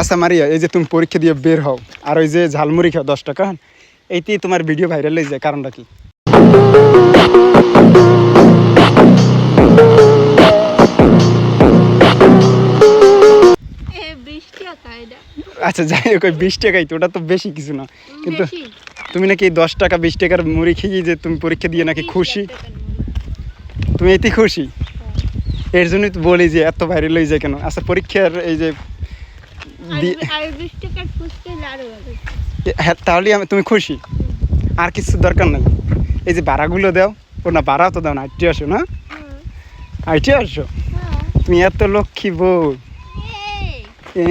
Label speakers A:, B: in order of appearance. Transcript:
A: আচ্ছা মারিয়া এই যে তুমি পরীক্ষা দিয়ে বের হও আর ওই যে ঝালমুড়ি খাও দশ টাকা। এইতেই তোমার ভিডিও ভাইরাল হয়ে যায় কারণটা কি? আচ্ছা যাই হোক ওই বিশ টাকাই তো ওটা তো বেশি কিছু না। কিন্তু তুমি নাকি দশ টাকা বিশ টাকার মুড়ি খেয়ে যে তুমি পরীক্ষা দিয়ে নাকি খুশি? তুমি এতেই খুশি? এর জন্যই তো বলি যে এত ভাইরাল হয়ে যায় কেন? আচ্ছা পরীক্ষার এই যে হ্যাঁ তাহলে আমি তুমি খুশি? আর কিছু দরকার নাই। এই যে ভাড়াগুলো দাও ও না ভাড়াও তো দাও না আইটি আসো না? আইটি আসো?
B: হ্যাঁ।
A: তুমি এত লক্ষ্মী বউ। এ